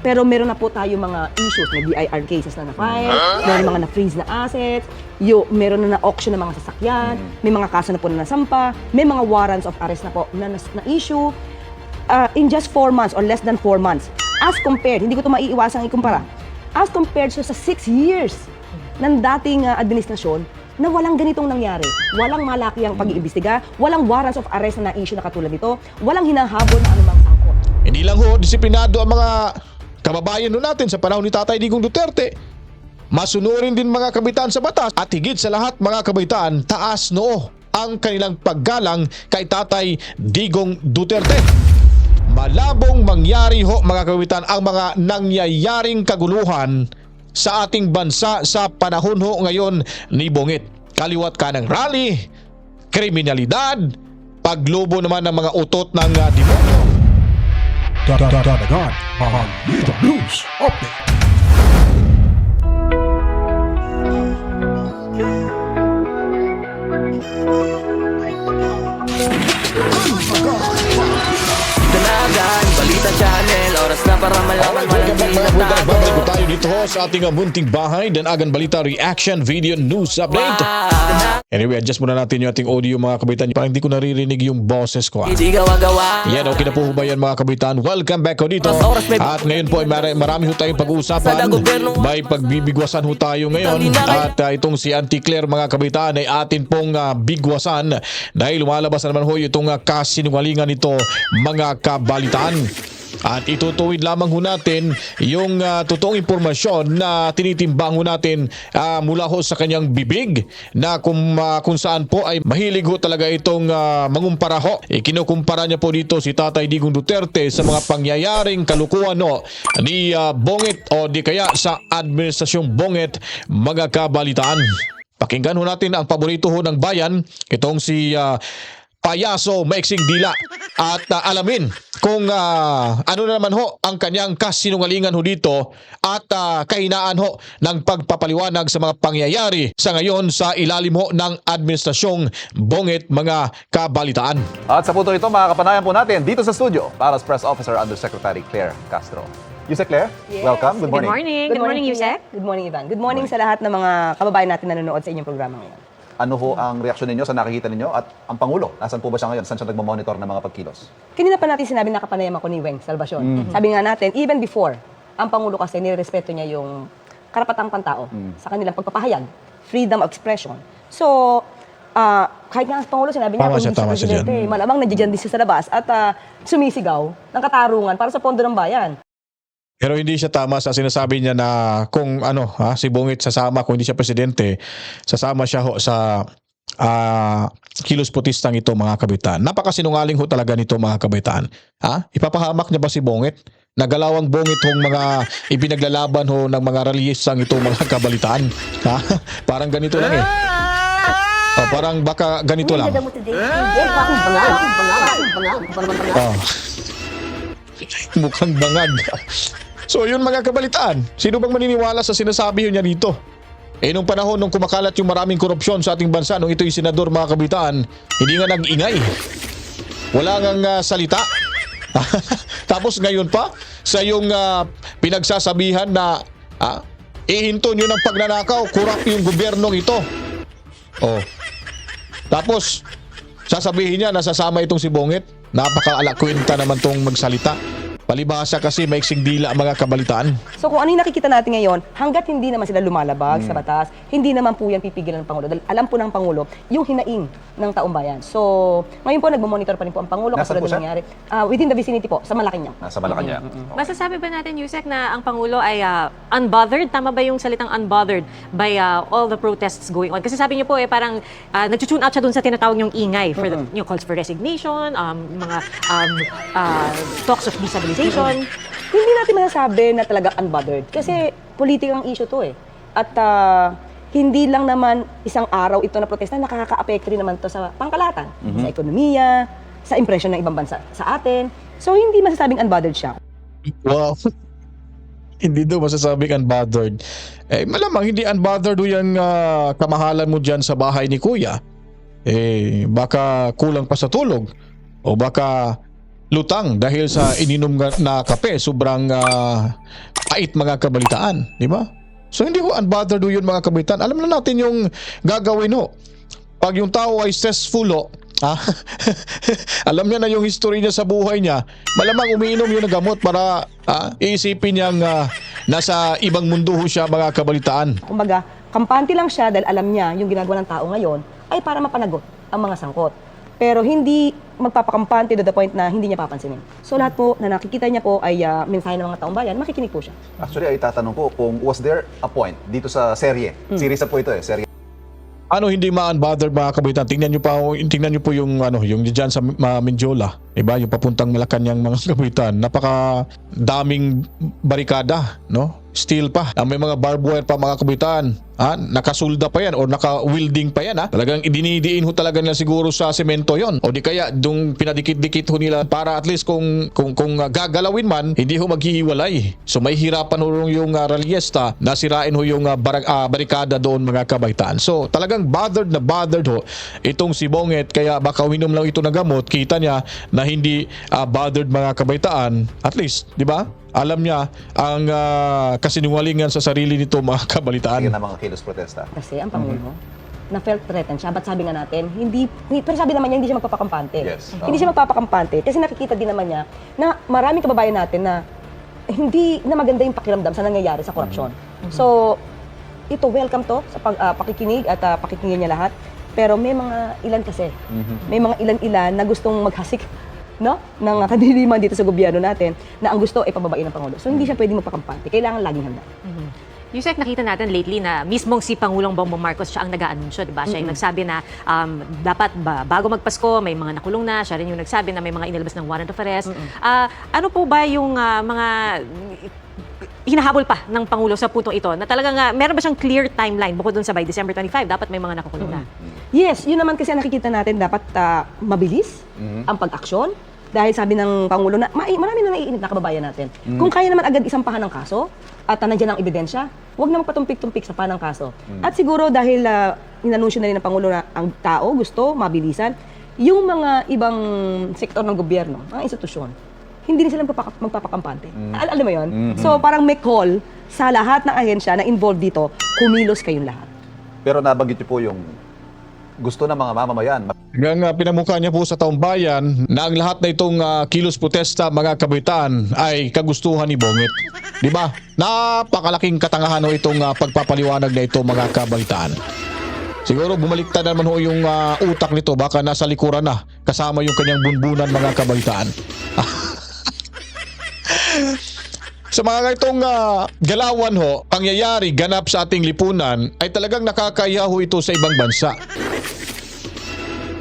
Pero meron na po tayo mga issues, may BIR cases na na-file, meron mga na-freeze na assets, yo, meron na na-auction ng mga sasakyan, may mga kaso na po na nasampa, may mga warrants of arrest na po na, nas- na-issue. Uh, in just four months or less than four months, as compared, hindi ko ito maiiwasang ikumpara, as compared so sa six years ng dating uh, administrasyon, na walang ganitong nangyari. Walang malaki ang pag-iimbestiga, walang warrants of arrest na na-issue na katulad nito, walang hinahabol na anumang sangkot. Hindi lang ho disiplinado ang mga kababayan natin sa panahon ni Tatay Digong Duterte. Masunurin din mga kabitaan sa batas at higit sa lahat mga kabitaan, taas noo ang kanilang paggalang kay Tatay Digong Duterte. Malabong mangyari ho mga kabitaan ang mga nangyayaring kaguluhan sa ating bansa sa panahon ho ngayon ni Bongit. Kaliwat ka ng rally, kriminalidad, paglobo naman ng mga utot ng uh, demonyo. Dadagan ang Mega News Update. Oras na para malaman walang tinatago tayo dito sa ating uh, munting bahay Dan Agan Balita Reaction Video News Update Anyway, adjust muna natin yung ating audio mga kabitan Parang hindi ko naririnig yung boses ko ah. Hindi gawa-gawa Yan, okay na po ba yan mga kabitan? Welcome back ho dito. At ngayon po ay mar- marami ho tayong Sa pag-uusapan. May pagbibigwasan ho tayo ngayon. At uh, itong si Auntie Claire mga kabitan ay atin pong uh, bigwasan dahil lumalabas na naman ho itong uh, kasinungalingan nito mga kabalitaan. At itutuwid lamang ho natin yung uh, totoong impormasyon na tinitimbang ho natin uh, mula ho sa kanyang bibig na kung, uh, kung saan po ay mahilig ho talaga itong uh, mangumpara ho. Ikinukumpara niya po dito si Tatay Digong Duterte sa mga pangyayaring kalukuhan no, ni uh, Bongit o di kaya sa Administrasyong Bongit mga kabalitaan. Pakinggan ho natin ang paborito ho ng bayan, itong si uh, Payaso Maiksing Dila at uh, alamin kung uh, ano na naman ho ang kanyang kasinungalingan ho dito at uh, kahinaan ho ng pagpapaliwanag sa mga pangyayari sa ngayon sa ilalim ho ng administrasyong bongit mga kabalitaan. At sa punto ito, makakapanayan po natin dito sa studio para sa Press Officer Undersecretary Claire Castro. Yusek Claire, welcome. Good morning. Good morning. Good, morning, Yusek. Good morning, Ivan. Good morning sa lahat ng mga kababayan natin na nanonood sa inyong programa ngayon. Ano ho ang reaksyon ninyo sa nakikita ninyo at ang Pangulo? Nasaan po ba siya ngayon? Saan siya nagmamonitor ng mga pagkilos? Kanina pa natin sinabi nakapanayam ako ni Weng Salvacion. Mm-hmm. Sabi nga natin, even before, ang Pangulo kasi nirespeto niya yung karapatang pantao Mm. sa kanilang pagpapahayag, freedom of expression. So, ah, kahit nga ang Pangulo sinabi niya, Tama kung siya, hindi tama siya presidente, dyan. malamang nandiyan din siya sa labas at ah, sumisigaw ng katarungan para sa pondo ng bayan. Pero hindi siya tama sa sinasabi niya na kung ano, ha, si Bongit sasama kung hindi siya presidente, sasama siya ho sa ah, kilos putistang ito mga kabitan. Napakasinungaling ho talaga nito mga kabitan. Ha? Ipapahamak niya ba si Bongit? Nagalawang bongit hong mga ipinaglalaban ho ng mga rallyistang ito mga kabalitaan. Ha? Parang ganito lang eh. O, parang baka ganito lang. Oh. Mukhang bangag. So yun mga kabalitaan, sino bang maniniwala sa sinasabi niya dito? Eh nung panahon nung kumakalat yung maraming korupsyon sa ating bansa, nung ito'y senador mga kabitaan, hindi nga nag-ingay. Wala ngang ah, salita. Tapos ngayon pa, sa yung ah, pinagsasabihan na ah, ihinto nyo ng pagnanakaw, kurap yung gobyernong ito. Oh. Tapos, sasabihin niya nasasama itong si Bongit. Napaka-alakwenta naman tong magsalita. Palibhasa kasi maiksing dila ang mga kabalitaan. So kung ano yung nakikita natin ngayon, hanggat hindi naman sila lumalabag sa batas, hindi naman po yan pipigilan ng Pangulo. Dahil alam po ng Pangulo yung hinaing ng taong bayan. So ngayon po nagmamonitor pa rin po ang Pangulo Nasaan katulad po ng siya? nangyari. Ah, within the vicinity po, sa Malacanang. Nasa Malacanang. Masasabi ba natin, Yusek, na ang Pangulo ay ah, unbothered? Tama ba yung salitang unbothered by ah, all the protests going on? Kasi sabi niyo po, eh, parang uh, nag-tune out siya dun sa tinatawag niyong ingay for the yung calls for resignation, um, mga um, ah, talks of destabilization. Hindi natin masasabi na talaga unbothered. Kasi politikang issue to eh. At ah, hindi lang naman isang araw ito na protesta, nakaka-apekto rin naman to sa pangkalatan, sa ekonomiya, sa impression ng ibang bansa sa atin. So hindi masasabing unbothered siya. Wow. hindi daw masasabing unbothered. Eh, malamang hindi unbothered do yung ah, kamahalan mo dyan sa bahay ni Kuya. Eh, baka kulang pa sa tulog. O baka lutang dahil sa ininom na kape. Sobrang ah, pait mga kabalitaan. Di ba? So hindi ko unbothered ho yun mga kabalitaan. Alam na natin yung gagawin ho. Pag yung tao ay stressful ho, ah, alam niya na yung history niya sa buhay niya, malamang umiinom yun ng gamot para ah, iisipin niyang ah, nasa ibang mundo ho siya mga kabalitaan. Kumbaga, kampante lang siya dahil alam niya yung ginagawa ng tao ngayon ay para mapanagot ang mga sangkot. Pero hindi magpapakampante to the point na hindi niya papansinin. So lahat po na nakikita niya po ay uh, mensahe ng mga taong bayan, makikinig po siya. Actually, ay tatanong ko kung was there a point dito sa serye? Series na po ito eh, serye ano hindi ma-unbothered mga kabaitan tingnan niyo pa tingnan niyo po yung ano yung diyan sa uh, Mindiola iba yung papuntang Malacanang mga kabaitan napaka daming barikada no steel pa. Ah, may mga barbed wire pa mga kabaitan ha nakasulda pa yan o naka-welding pa yan ha talagang idinidiin ho talaga nila siguro sa semento yon. O di kaya dung pinadikit-dikit ho nila para at least kung kung kung uh, gagalawin man hindi ho maghihiwalay. So may hirapan ho yung uh, ralyesta na sirain ho yung uh, barag- ah, barikada doon mga kabaitan so talagang bothered na bothered ho itong si Bonget. Kaya baka uminom lang ito ng gamot kita niya na hindi ah, bothered mga kabaitaan. At least di ba alam niya ang ah, kasinungalingan sa sarili nito mga kabalitaan Sige na mga kilos protesta. Kasi ang Pangulo, na felt threatened siya. Ba't sabi nga natin, hindi, pero sabi naman niya, hindi siya magpapakampante. Yes. Hindi siya magpapakampante. Kasi nakikita din naman niya na maraming kababayan natin na hindi na maganda yung pakiramdam sa nangyayari sa korupsyon. So, ito, welcome to sa pag, ah, pakikinig at uh, pakikinggan niya lahat. Pero may mga ilan kasi, may mga ilan-ilan na gustong maghasik no? ng kadiliman dito sa gobyerno natin na ang gusto ay pababain ng Pangulo. So, hindi siya pwedeng magpakampante. Kailangan laging handa. Yusek, nakita natin lately na mismong si Pangulong Bongbong Marcos siya ang nag-aanunsyo, di ba? Siya yung nagsabi na um, dapat ba, bago magpasko, may mga nakulong na. Siya rin yung nagsabi na may mga inilabas ng warrant of arrest. Ah, ano po ba yung ah, mga hinahabol pa ng Pangulo sa puntong ito na talagang ah, meron ba siyang clear timeline bukod dun sa by December 25 dapat may mga nakukulong na? Yes, yun naman kasi ang nakikita natin dapat ah, mabilis ang pag-aksyon. Dahil sabi ng Pangulo na ma- marami na naiinit na kababayan natin. Kung kaya naman agad isampahan ng kaso at uh, nandiyan ang ebidensya, huwag na magpatumpik-tumpik sa panang kaso. At siguro dahil uh, inanunsyo na rin ng Pangulo na ang tao gusto mabilisan, yung mga ibang sektor ng gobyerno, mga institusyon, hindi rin sila magpapaka- magpapakampante. Al- alam mo yon? So parang may call sa lahat ng ahensya na involved dito, kumilos kayong lahat. Pero nabanggit niyo po yung gusto ng mga mamamayan. Hanggang uh, pinamukha niya po sa taong bayan na ang lahat na itong ah, kilos protesta mga kabitaan ay kagustuhan ni Bongit. Di ba? Napakalaking katangahan ho itong ah, pagpapaliwanag na ito mga kabalitaan. Siguro bumaliktad naman ho yung ah, utak nito baka nasa likuran na kasama yung kanyang bunbunan mga kabalitaan. Sa mga itong ah, galawan ho, pangyayari ganap sa ating lipunan ay talagang nakakaya ho ito sa ibang bansa.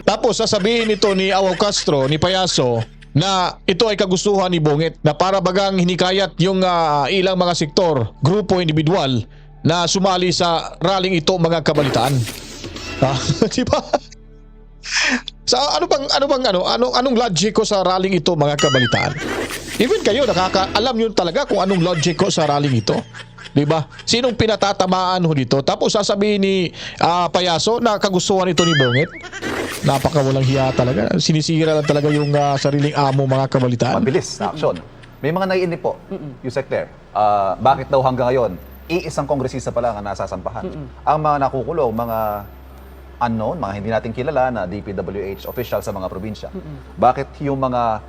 Tapos sasabihin ito ni Awaw Castro, ni Payaso, na ito ay kagustuhan ni Bongit na para bagang hinikayat yung ah, ilang mga sektor, grupo, individual na sumali sa rallying ito mga kabalitaan. Ha? Di ba? Sa ano bang ano bang ano anong anong logic ko sa rallying ito mga kabalitaan? Even kayo nakakaalam yun talaga kung anong logic ko sa rallying ito. 'Di ba? Sinong pinatatamaan ho dito? Tapos sasabihin ni ah, Payaso na kagustuhan ito ni Bongit. Napaka walang hiya talaga. Sinisira lang talaga yung ah, sariling amo mga kabalitaan. Mabilis na aksyon. May mga naiinip po, Yusek Claire. Ah, bakit daw hanggang ngayon, iisang kongresista pa lang ang nasasampahan? Ang mga nakukulong, mga unknown, mga hindi natin kilala na DPWH official sa mga probinsya. Bakit yung mga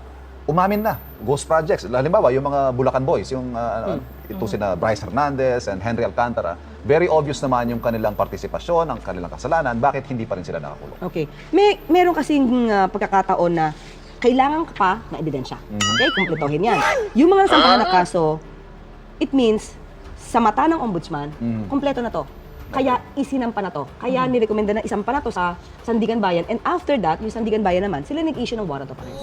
umamin na, ghost projects, halimbawa yung mga Bulacan Boys, yung ah, ito sina Bryce Hernandez and Henry Alcantara, very obvious naman yung kanilang partisipasyon, ang kanilang kasalanan, bakit hindi pa rin sila nakakulong? Okay. May meron kasing ah, pagkakataon na kailangan ka pa na ebidensya. Okay, kumpletohin yan. Yung mga nasampahan na kaso, it means sa mata ng ombudsman, kumpleto na to. Kaya isinampa na to. Kaya nirekomenda na isampa na to sa Sandigan Bayan. And after that, yung Sandigan Bayan naman, sila nag-issue ng warrant of arrest.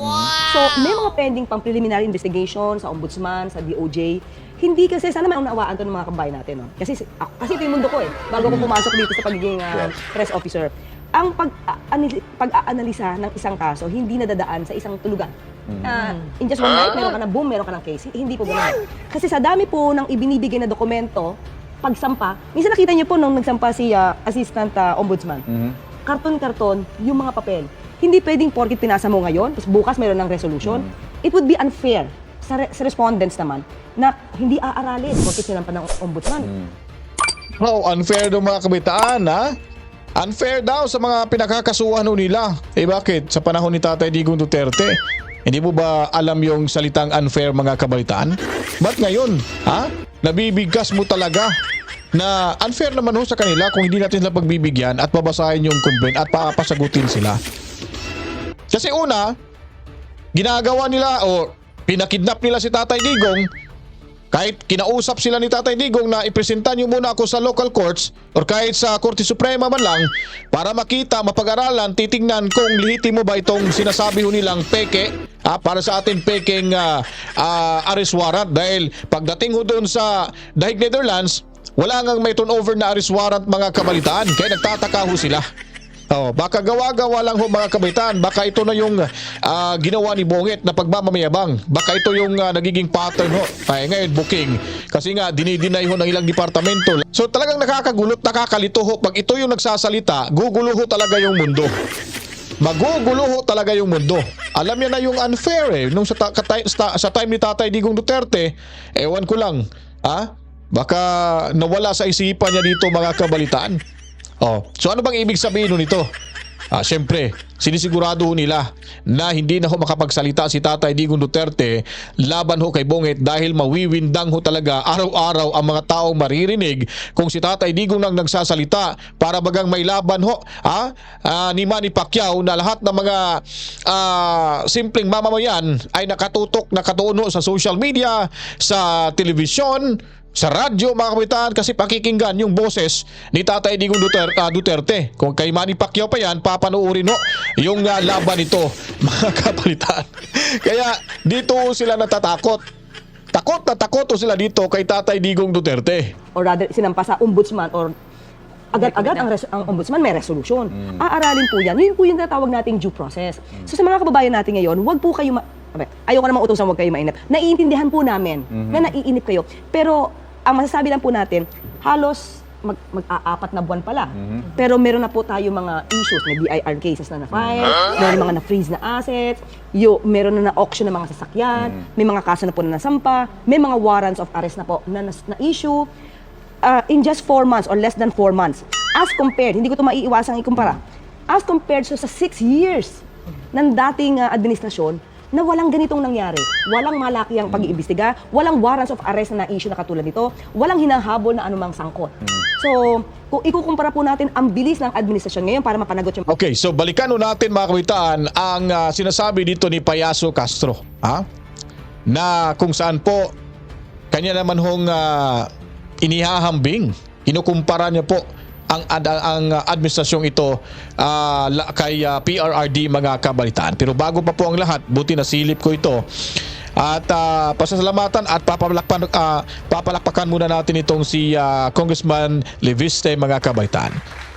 So, may mga pending pang preliminary investigation sa ombudsman, sa DOJ. Hindi kasi, sana maunawaan to ng mga kabayan natin. No? Kasi, ako, kasi ito yung mundo ko eh. Bago ko pumasok dito sa pagiging ah, Yes. press officer. Ang pag, anali- pag-aanalisa ng isang kaso, hindi nadadaan sa isang tulugan. Ah, in just one night, meron ka na boom, meron ka ng case. Hindi po ganun. Kasi sa dami po ng ibinibigay na dokumento, pagsampa, minsan nakita niyo po nung nagsampa si ah, Assistant ah, Ombudsman, karton-karton yung mga papel. Hindi pwedeng porkit pinasa mo ngayon, tapos bukas meron ng resolution. It would be unfair sa, re- sa respondents naman na hindi aaralin porkit sinampan ng ombudsman. Oh, unfair ng mga kabitaan, ha? Unfair daw sa mga pinakakasuhan ho nila. Eh bakit? Sa panahon ni Tatay Digong Duterte, hindi mo ba alam yung salitang unfair mga kabalitaan? Ba't ngayon? Ha? Nabibigkas mo talaga na unfair naman ho sa kanila kung hindi natin sila pagbibigyan at babasahin yung complaint at papasagutin sila. Kasi una, ginagawa nila o pinakidnap nila si Tatay Digong kahit kinausap sila ni Tatay Digong na ipresenta niyo muna ako sa local courts or kahit sa Korte Suprema man lang para makita, mapag-aralan, titingnan kung lehitimo ba itong sinasabi ho nilang peke ah, para sa ating peking ah, ah, arrest dahil pagdating ho doon sa Dahig Netherlands wala ngang may turnover na arrest warrant mga kabalitaan kaya nagtataka ho sila. Oh, baka gawa-gawa lang ho mga kabitan. Baka ito na yung ah, ginawa ni Bongit na pagmamamayabang. Baka ito yung ah, nagiging pattern ho. Ay ngayon booking. Kasi nga dinidinay ho ng ilang departamento. So talagang nakakagulot, nakakalito ho. Pag ito yung nagsasalita, gugulo ho talaga yung mundo. Magugulo ho talaga yung mundo. Alam niya na yung unfair eh. Nung sa, ta- sa, sa time ni Tatay Digong Duterte, ewan ko lang. Ha? Baka nawala sa isipan niya dito mga kabalitaan. Oh, so ano bang ibig sabihin nito? Ah, syempre, sinisigurado nila na hindi na ho makapagsalita si Tatay Digong Duterte laban ho kay Bongit dahil mawiwindang ho talaga araw-araw ang mga taong maririnig kung si Tatay Digong nang nagsasalita para bagang may laban ho ah, ah, ni Manny Pacquiao na lahat ng mga ah, simpleng mamamayan ay nakatutok, nakatuon ho sa social media, sa telebisyon, sa radyo mga kapitan kasi pakikinggan yung boses ni Tatay Digong Duterte, ah, Duterte. Kung kay Manny Pacquiao pa yan, papanoorin no yung ah, laban nito mga kapitan. Kaya dito sila natatakot. Takot na takot sila dito kay Tatay Digong Duterte. Or rather, sinampa sa ombudsman or agad-agad ang, res- ang ombudsman may resolution. Aaralin po yan. Yun po yung tatawag nating due process. So sa mga kababayan natin ngayon, wag po kayo, ma- ayoko namang utusan wag kayo mainip. Naiintindihan po namin na naiinip kayo. Pero ang masasabi lang po natin, halos mag, mag-aapat na buwan pala. Pero meron na po tayo mga issues, may BIR cases na na-file, meron mga na-freeze na assets, yo, meron na na-auction ng mga sasakyan, may mga kaso na po na nasampa, may mga warrants of arrest na po na, na-issue uh, in just four months or less than four months. As compared, hindi ko ito maiiwasang ikumpara, as compared so sa six years ng dating uh, administrasyon na walang ganitong nangyari. Walang malaki ang pag-iimbestiga, walang warrants of arrest na na-issue na katulad nito, walang hinahabol na anumang sangkot. So, kung ikukumpara po natin ang bilis ng administrasyon ngayon para mapanagot yung Okay, so balikan nun natin mga kawitaan ang ah, sinasabi dito ni Payaso Castro. Ha? Na kung saan po kanya naman hong ah, inihahambing, kinukumpara niya po ang ang ah, administrasyong ito la- kay ah, PRRD mga kabalitaan. Pero bago pa po ang lahat, buti na silip ko ito. At ah, pasasalamatan at papalakpan, ah, papalakpakan muna natin itong si ah, Congressman Leviste mga kabaitan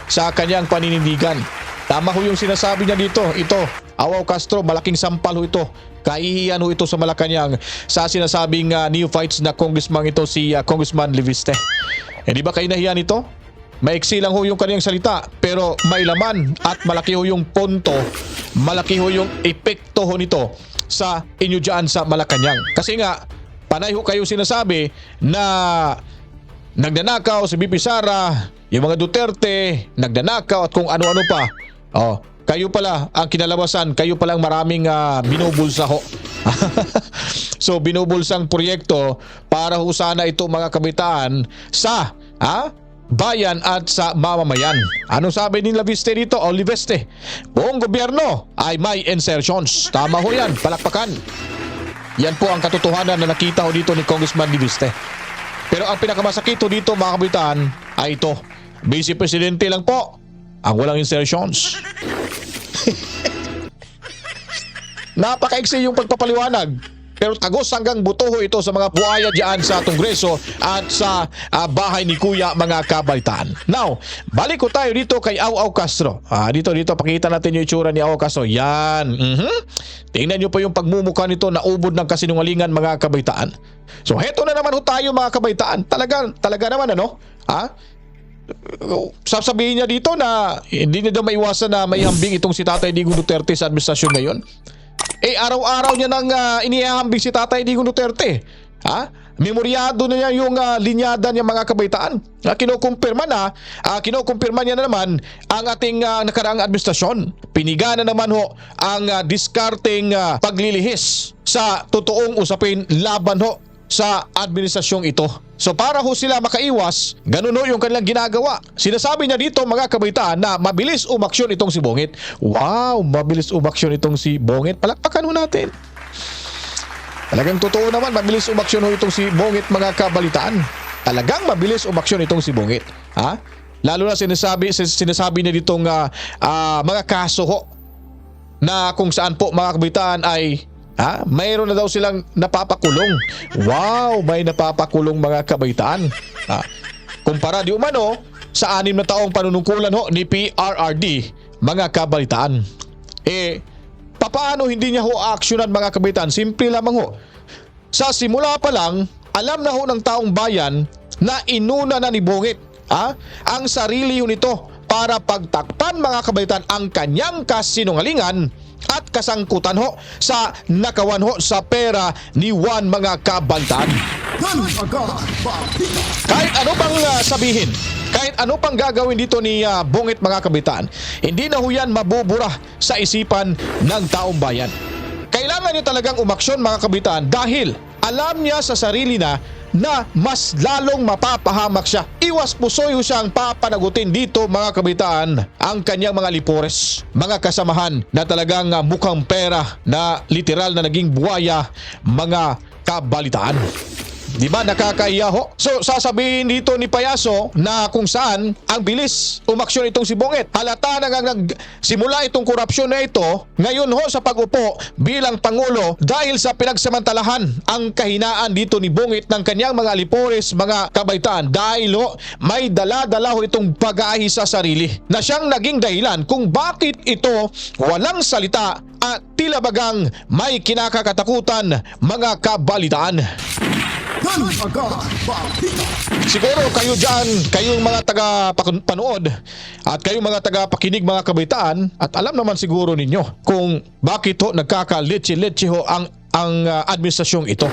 sa kanyang paninindigan. Tama ho yung sinasabi niya dito. Ito, Awaw Castro, malaking sampal ho ito. Kaihiyan ho ito sa Malacanang sa sinasabing uh, neophytes na congressman ito si ah, Congressman Leviste. Eh di ba kayo nahiyan ito? Maiksi lang ho yung kaniyang salita pero may laman at malaki ho yung punto, malaki ho yung epekto ho nito sa inyo dyan sa Malacanang. Kasi nga, panay ho kayo sinasabi na nagnanakaw si BP Sara, yung mga Duterte, nagnanakaw at kung ano-ano pa. Oh, kayo pala ang kinalabasan, kayo palang maraming ah, binubulsa ho. so binubulsang proyekto para ho sana ito mga kabitaan sa ha, bayan at sa mamamayan. Anong sabi ni Laviste dito? O Liveste, buong gobyerno ay may insertions. Tama ho yan, palakpakan. Yan po ang katotohanan na nakita ho dito ni Congressman Liviste. Pero ang pinakamasakit ho dito mga kabitaan ay ito. Vice Presidente lang po ang walang insertions. Napakaiksi yung pagpapaliwanag. Pero tagos hanggang butuho ito sa mga buhaya diyan sa Kongreso at sa ah, bahay ni Kuya mga kabaitaan. Now, balik ko tayo dito kay Au Au Castro. Ah, dito, dito, pakita natin yung itsura ni Au Castro. Yan. Mhm. Tingnan nyo pa yung pagmumukha nito na ubod ng kasinungalingan mga kabaitaan. So, heto na naman ho tayo mga kabaitaan. Talaga, talaga naman ano? Ha? sasabihin niya dito na hindi niya daw maiwasan na may hambing itong si Tatay Digong Duterte sa administrasyon ngayon. Eh araw-araw niya nang uh, inihahambing si Tatay Digong Duterte. Ha? Memoryado na niya yung ah, linyada niya mga kabaitaan. Uh, kinukumpirma na, ah, kinukumpirma niya na naman ang ating ah, nakaraang administrasyon. Piniga na naman ho ang ah, discarding ah, paglilihis sa totoong usapin laban ho sa administrasyong ito. So para ho sila makaiwas, ganun ho yung kanilang ginagawa. Sinasabi niya dito mga kabaitaan na mabilis umaksyon itong si Bongit. Wow, mabilis umaksyon itong si Bongit. Palakpakan ho natin. Talagang totoo naman, mabilis umaksyon ho itong si Bongit mga kabalitaan. Talagang mabilis umaksyon itong si Bongit. Ha? Lalo na sinasabi, sin- sinasabi niya ditong ah, ah, mga kaso ho na kung saan po mga kabalitaan ay ha, mayroon na daw silang napapakulong. Wow, may napapakulong mga kabaitaan. Ha? Kumpara di umano sa anim na taong panunungkulan ho ni PRRD, mga kabalitaan. Eh, papaano hindi niya ho aksyonan mga kabaitaan? Simple lamang ho. Sa simula pa lang, alam na ho ng taong bayan na inuna na ni Bongit ha? ang sarili nito para pagtakpan mga kabaitan ang kanyang kasinungalingan at kasangkutan ho sa nakawan ho sa pera ni Juan mga Balita. Kahit ano pang ah, sabihin, kahit ano pang gagawin dito ni ah, Bungit mga kabitaan, hindi na ho yan mabubura sa isipan ng taong bayan. Kailangan niyo talagang umaksyon mga kabitaan dahil alam niya sa sarili na na mas lalong mapapahamak siya. Iwas pusoy siyang papanagutin dito mga kabitaan ang kanyang mga lipores, mga kasamahan na talagang ah, mukhang pera na literal na naging buwaya mga kabalitaan. Di ba nakakaiya ho? So sasabihin dito ni Payaso na kung saan ang bilis umaksyon itong si Bongit. Halata na nga nagsimula itong korupsyon na ito ngayon ho sa pag-upo bilang Pangulo dahil sa pinagsamantalahan ang kahinaan dito ni Bongit ng kanyang mga lipores, mga kabaitaan dahil ho may dala-dala ho itong pag-aahi sa sarili na siyang naging dahilan kung bakit ito walang salita at tila bagang may kinakakatakutan mga kabalitaan. Siguro kayo dyan, kayong mga taga-panood at kayong mga taga-pakinig mga kabitaan at alam naman siguro ninyo kung bakit ho nagkaka-leche-leche ho ang ang ah, administrasyong ito.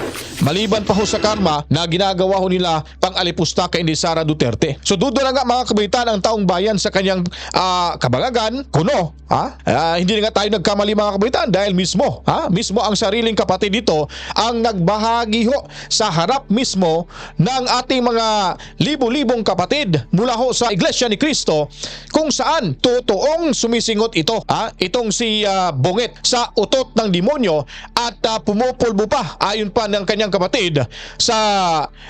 Maliban pa ho sa karma na ginagawa ho nila pang alipusta kay ni Sara Duterte. So dudo na nga mga kabitan ang taong bayan sa kanyang ah, kabagagan, kuno. Ha? Ah, hindi na nga tayo nagkamali mga kabitan dahil mismo, ha? mismo ang sariling kapatid dito ang nagbahagi ho sa harap mismo ng ating mga libo-libong kapatid mula ho sa Iglesia ni Cristo kung saan totoong sumisingot ito. Ha? Itong si ah, Bongit sa utot ng demonyo at ah, pumupulbo pa ayon pa ng kanyang kapatid sa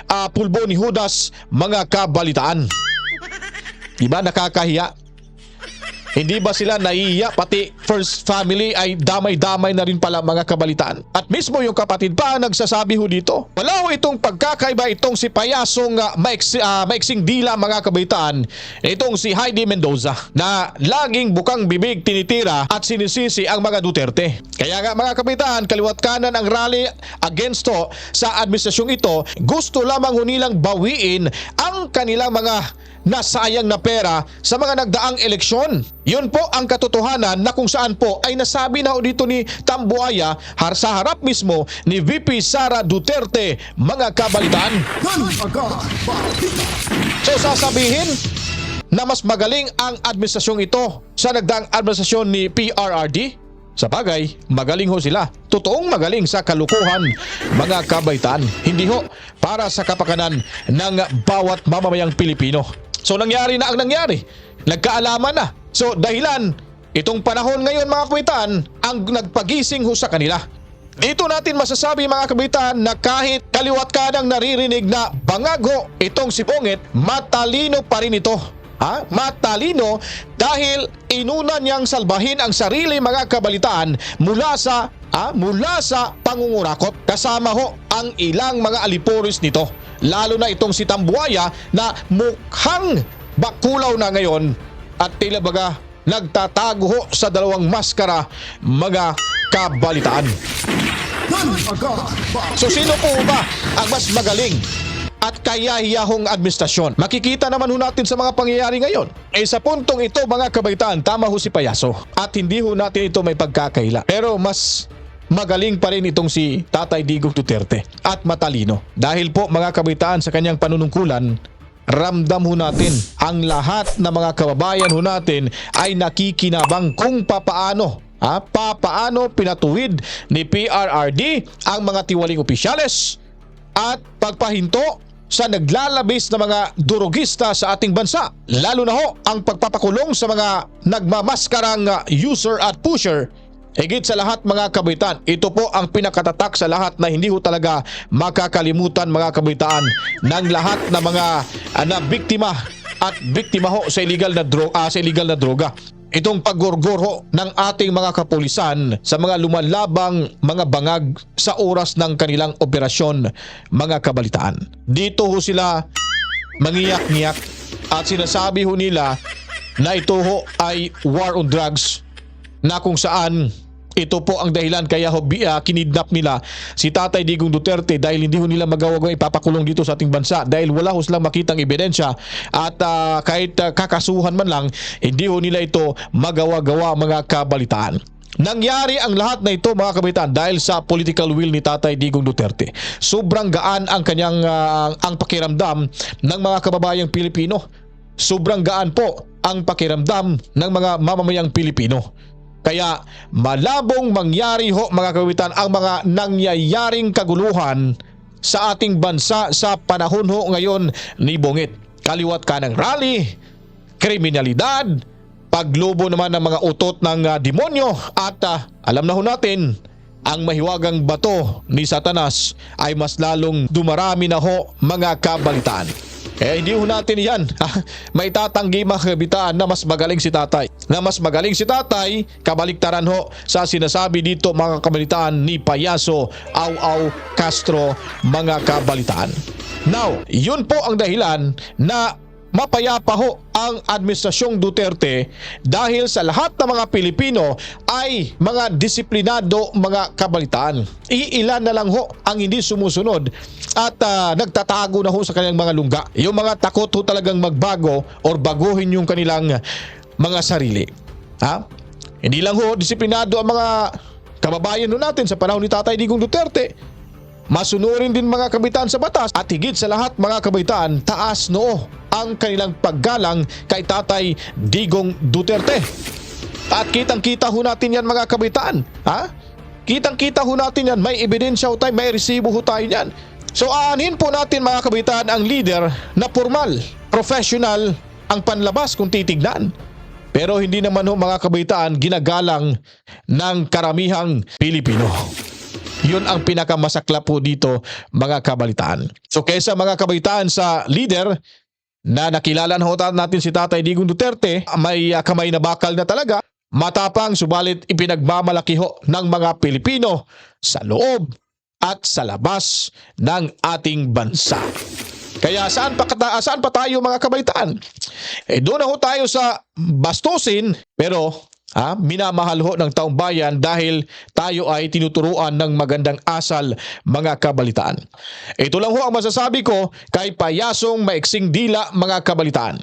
ah, pulbo ni Judas mga kabalitaan. Diba nakakahiya? Hindi ba sila naiiya pati first family ay damay-damay na rin pala mga kabalitaan? At mismo yung kapatid pa ang nagsasabi ho dito. Wala ho itong pagkakaiba itong si Payasong uh, maiksi, ah, maiksing dila mga kabalitaan itong si Heidi Mendoza na laging bukang bibig tinitira at sinisisi ang mga Duterte. Kaya nga mga kabalitaan, kaliwat kanan ang rally against to sa administrasyong ito, gusto lamang ho nilang bawiin ang kanilang mga nasayang na pera sa mga nagdaang eleksyon. Yun po ang katotohanan na kung saan po ay nasabi na dito ni Tambuaya har sa harap mismo ni VP Sara Duterte mga Balita. So sasabihin na mas magaling ang administrasyong ito sa nagdaang administrasyon ni PRRD? Sa bagay, magaling ho sila. Totoong magaling sa kalukuhan, mga kabaitaan. Hindi ho para sa kapakanan ng bawat mamamayang Pilipino. So nangyari na ang nangyari. Nagkaalaman na. So dahilan, itong panahon ngayon mga kabaitaan, ang nagpagising ho sa kanila. Dito natin masasabi mga kabitan na kahit kaliwat ka nang naririnig na bangago itong si Bongit, matalino pa rin ito. Ha? Matalino dahil inuna niyang salbahin ang sarili mga kabalitaan mula sa ah, mula sa pangungurakot. Kasama ho ang ilang mga aliporis nito. Lalo na itong si Tambuaya na mukhang bakulaw na ngayon at tila baga nagtatago ho sa dalawang maskara mga kabalitaan. So sino po ba ang mas magaling at kayahiyahong administrasyon. Makikita naman ho natin sa mga pangyayari ngayon. Eh sa puntong ito mga kabaitaan, tama ho si Payaso. At hindi ho natin ito may pagkakaila. Pero mas magaling pa rin itong si Tatay Digong Duterte at matalino. Dahil po mga kabaitaan sa kanyang panunungkulan, ramdam ho natin ang lahat ng mga kababayan ho natin ay nakikinabang kung papaano ha, papaano pinatuwid ni PRRD ang mga tiwaling opisyales at pagpahinto sa naglalabis na mga durugista sa ating bansa. Lalo na ho ang pagpapakulong sa mga nagmamaskarang user at pusher Higit sa lahat mga kabitan, ito po ang pinakatatak sa lahat na hindi ho talaga makakalimutan mga kabitaan ng lahat na mga uh, na biktima at biktima ho sa illegal na dro- ah, sa illegal na droga. Itong paggorgor ho ng ating mga kapulisan sa mga lumalabang mga bangag sa oras ng kanilang operasyon mga kabalitaan. Dito ho sila mangiyak-ngiyak at sinasabi ho nila na ito ho ay war on drugs na kung saan ito po ang dahilan kaya ho bi- ah, kinidnap nila si Tatay Digong Duterte dahil hindi ho nila magawa ipapakulong dito sa ating bansa dahil wala ho silang makitang ebidensya at ah, kahit ah, kakasuhan man lang hindi ho nila ito magawa-gawa mga kabalitaan. Nangyari ang lahat na ito mga kabitan dahil sa political will ni Tatay Digong Duterte. Sobrang gaan ang kanyang ah, ang pakiramdam ng mga kababayang Pilipino. Sobrang gaan po ang pakiramdam ng mga mamamayang Pilipino. Kaya malabong mangyari ho mga kawitan ang mga nangyayaring kaguluhan sa ating bansa sa panahon ho ngayon ni Bungit. Kaliwat ka ng rally, kriminalidad, paglobo naman ng mga utot ng ah, demonyo at ah, alam na ho natin ang mahiwagang bato ni Satanas ay mas lalong dumarami na ho mga kabalitaan. Kaya hindi ho natin yan ah, may tatanggi mga kabitaan na mas magaling si tatay. Na mas magaling si tatay, kabaliktaran ho sa sinasabi dito mga kabalitaan ni Payaso Au Au Castro mga kabalitaan. Now, yun po ang dahilan na mapayapa ho ang administrasyong Duterte dahil sa lahat ng mga Pilipino ay mga disiplinado mga kabalitaan. Iilan na lang ho ang hindi sumusunod at ah, nagtatago na ho sa kanilang mga lungga. Yung mga takot ho talagang magbago or baguhin yung kanilang mga sarili. Ha? Hindi lang ho disiplinado ang mga kababayan natin sa panahon ni Tatay Digong Duterte Masunurin din mga kabitaan sa batas at higit sa lahat mga kabitaan, taas noo ang kanilang paggalang kay Tatay Digong Duterte. At kitang-kita ho natin yan mga kabitaan. Ha? Kitang-kita ho natin yan. May ebidensya ho tayo, may resibo ho tayo yan. So aanhin po natin mga kabitaan ang leader na formal, professional ang panlabas kung titignan. Pero hindi naman ho mga kabitaan ginagalang ng karamihang Pilipino. Yun ang pinakamasakla po dito mga kabalitaan. So kaysa mga kabalitaan sa leader na nakilala na ho natin si Tatay Digong Duterte, may uh, kamay na bakal na talaga, matapang subalit ipinagmamalaki ho ng mga Pilipino sa loob at sa labas ng ating bansa. Kaya saan pa, saan pa tayo mga kabaitaan? Eh doon na ho tayo sa bastusin pero ha, minamahal ho ng taong bayan dahil tayo ay tinuturuan ng magandang asal mga kabalitaan. Ito lang ho ang masasabi ko kay payasong maiksing dila mga kabalitaan.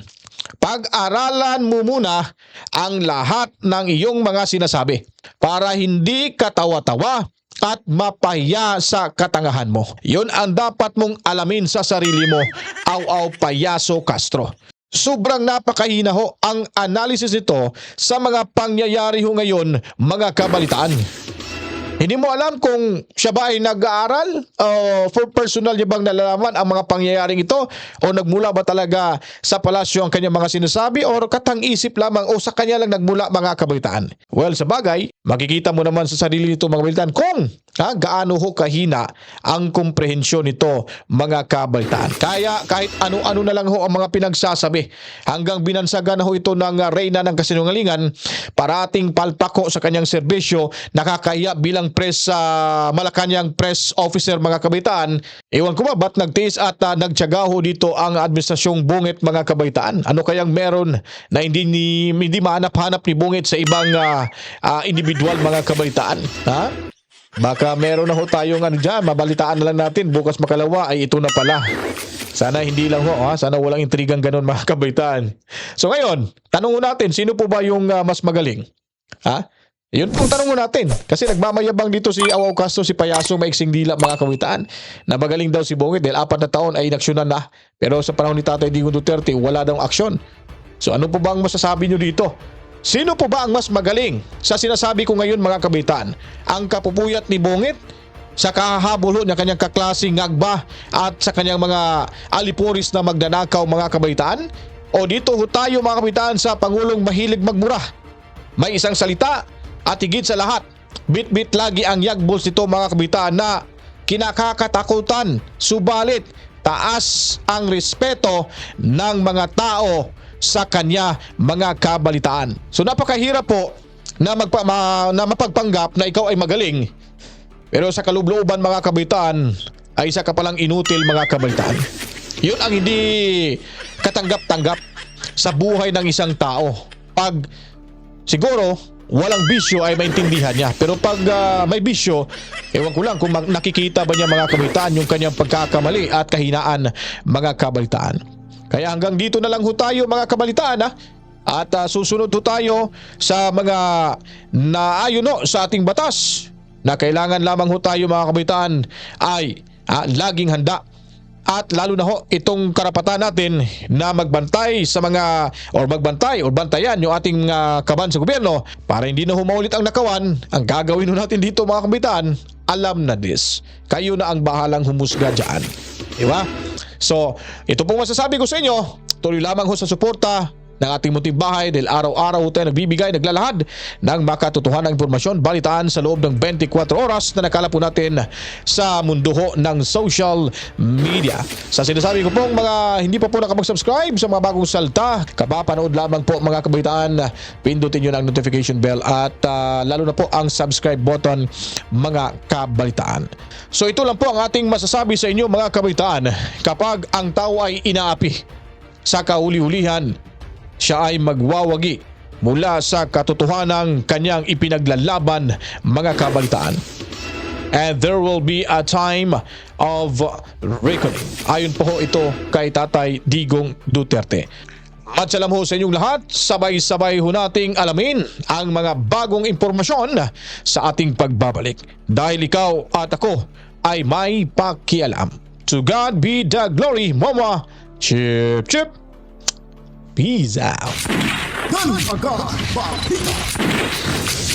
Pag-aralan mo muna ang lahat ng iyong mga sinasabi para hindi katawa-tawa at mapahiya sa katangahan mo. Yun ang dapat mong alamin sa sarili mo, Aw-aw Payaso Castro. Sobrang napakahina ho ang analysis nito sa mga pangyayari ho ngayon, mga kabalitaan. Hindi mo alam kung siya ba ay nag-aaral o for personal niya bang nalalaman ang mga pangyayaring ito o nagmula ba talaga sa palasyo ang kanyang mga sinasabi o katang-isip lamang o sa kanya lang nagmula mga kabalitaan. Well, sa bagay, makikita mo naman sa sarili nito mga kabalitaan kung ha, gaano ho kahina ang komprehensyon nito mga kabalitaan. Kaya kahit ano-ano na lang ho ang mga pinagsasabi hanggang binansagan na ho ito ng uh, reyna ng kasinungalingan parating palpako sa kanyang serbisyo nakakaya bilang press sa Malacanang press officer mga kabitaan. Ewan ko ba ba't nagtiis at uh, nagtyaga ho dito ang administrasyong bungit mga kabitaan? Ano kayang meron na hindi ni hindi mahanap-hanap ni bungit sa ibang uh, uh, individual mga kabitaan? Ha? Baka meron na ho tayong ano dyan, mabalitaan na lang natin bukas makalawa ay ito na pala. Sana hindi lang ho, ha? sana walang intrigang ganun mga kabaitaan. So ngayon, tanong natin, sino po ba yung ah, mas magaling? Ha? Yun pong tanong natin. Kasi nagmamayabang dito si Awaw Castro, si Payaso, maiksing dila mga kawitaan. Na magaling daw si Bongit dahil apat na taon ay inaksyonan na. Pero sa panahon ni Tatay Digong Duterte, wala daw aksyon. So ano po ba ang masasabi nyo dito? Sino po ba ang mas magaling sa sinasabi ko ngayon mga kabitan? Ang kapupuyat ni Bongit sa kahahabol ho niya kanyang kaklasing ngagba at sa kanyang mga alipuris na magnanakaw mga kabaitaan? O dito ho tayo mga kabitaan sa Pangulong mahilig magmura? May isang salita at higit sa lahat, bit-bit lagi ang yagbos nito mga kabitaan na kinakakatakutan. Subalit, taas ang respeto ng mga tao sa kanya mga kabalitaan. So napakahirap po na, magpa, ma, na mapagpanggap na ikaw ay magaling. Pero sa kalubloban mga kabitaan ay isa ka palang inutil mga kabalitaan. Yun ang hindi katanggap-tanggap sa buhay ng isang tao. Pag siguro walang bisyo ay maintindihan niya. Pero pag ah, may bisyo, ewan ko lang kung nakikita ba niya mga kabalitaan yung kanyang pagkakamali at kahinaan mga kabalitaan. Kaya hanggang dito na lang ho tayo mga kabalitaan ha. At ah, susunod ho tayo sa mga naayon ho sa ating batas na kailangan lamang ho tayo mga kabalitaan ay ah, laging handa. At lalo na ho itong karapatan natin na magbantay sa mga or magbantay or bantayan yung ating ah, kaban sa gobyerno para hindi na humaulit ang nakawan. Ang gagawin natin dito mga kabitan alam na this. Kayo na ang bahalang humusga dyan. Di ba so ito pong masasabi ko sa inyo tuloy lamang ho sa suporta ng ating munting bahay dahil araw-araw tayo nagbibigay, naglalahad ng makatotohanan ng impormasyon, balitaan sa loob ng 24 oras na nakala po natin sa mundo ho ng social media. Sa sinasabi ko pong mga hindi pa po nakapag-subscribe sa mga bagong salta, kapapanood lamang po mga kabaitaan, pindutin nyo ng notification bell at ah, lalo na po ang subscribe button mga kabalitaan. So ito lang po ang ating masasabi sa inyo mga kabaitaan kapag ang tao ay inaapi sa kauli-ulihan siya ay magwawagi mula sa katotohanang kanyang ipinaglalaban mga kabalitaan. And there will be a time of reckoning. Ayon po ho ito kay Tatay Digong Duterte. At salam ho sa inyong lahat, sabay-sabay ho nating alamin ang mga bagong impormasyon sa ating pagbabalik. Dahil ikaw at ako ay may pakialam. To God be the glory, Mama. Chip, chip. Peace out. Gun agad, Bapita.